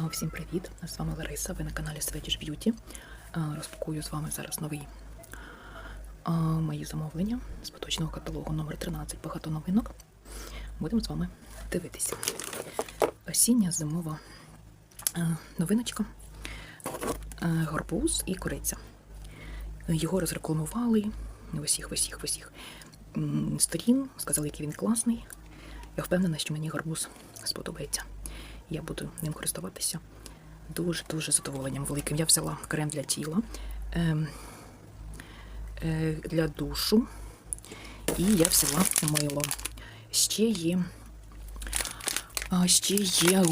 Всім привіт! З вами Лариса. Ви на каналі Swedish Beauty. Розпакую з вами зараз нові мої замовлення з поточного каталогу номер 13 багато новинок. Будемо з вами дивитися. Осіння зимова новиночка. А, Гарбуз і кориця. Його розрекламували в усіх, в усіх, в усіх сторін. Сказали, який він класний. Я впевнена, що мені гарбуз сподобається. Я буду ним користуватися дуже-дуже задоволенням великим. Я взяла крем для тіла, ем, е, для душу, і я взяла мило. Ще є, ще є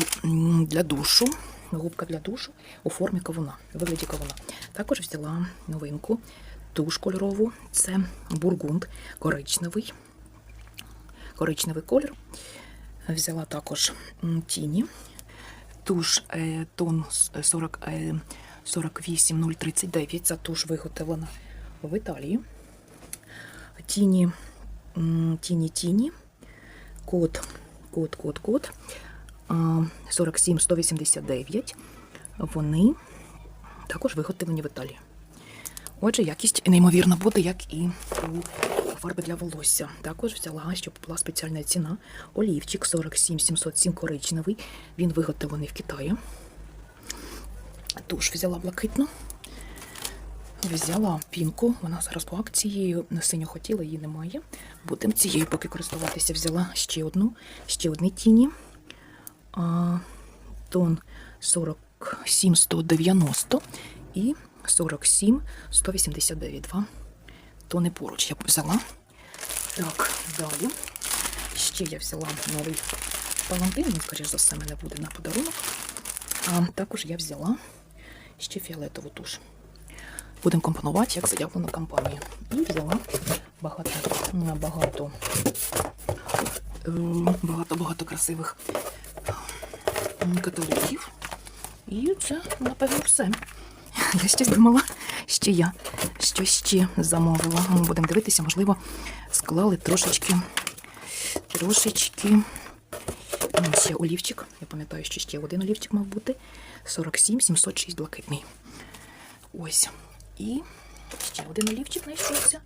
для душу, губка для душу у формі кавуна, вигляді кавуна. Також взяла новинку, туш кольорову, це бургунд коричневий, коричневий колір. Взяла також тіні, туш е, тон 40, е, 48039. Ця туш виготовлена в Італії. Тіні, тіні, тіні. Код, код, код, код. а, 47189. Вони також виготовлені в Італії. Отже, якість неймовірна буде, як і у фарби для волосся. Також взяла, щоб була спеціальна ціна. Олівчик 47 707 коричневий. Він виготовлений в Китаї. Туш взяла блакитну. Взяла пінку. Вона зараз по акції на синю хотіла, її немає. Будемо цією поки користуватися. Взяла ще одну, ще одні тіні. А, тон 47 190 і 47 189. Два тони поруч я взяла. Так, далі. Ще я взяла новий палантин, він, скоріш за все, мене буде на подарунок. А також я взяла ще фіолетову туш. Будемо компонувати, як заявлено компанію. І взяла багато, багато, багато, багато красивих каталогів. І це, напевно, все. Я ще думала, що я що ще замовила. Ну, будемо дивитися, можливо, склали трошечки, трошечки. Ще олівчик. Я пам'ятаю, що ще один олівчик мав бути. 47 706 блакитний. Ось. І ще один олівчик знайшовся.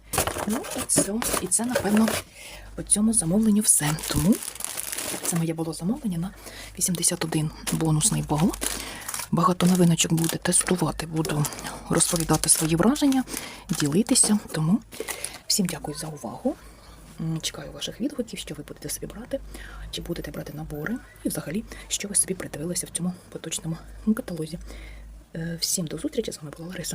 Ну, і це, і це, напевно, по цьому замовленню все. Тому це моє було замовлення на 81 бонусний бал. Багато новиночок буде тестувати, буду розповідати свої враження, ділитися. Тому всім дякую за увагу. Чекаю ваших відгуків, що ви будете собі брати, чи будете брати набори, і взагалі, що ви собі придивилися в цьому поточному каталозі. Е, Всім до зустрічі, з вами була Лариса.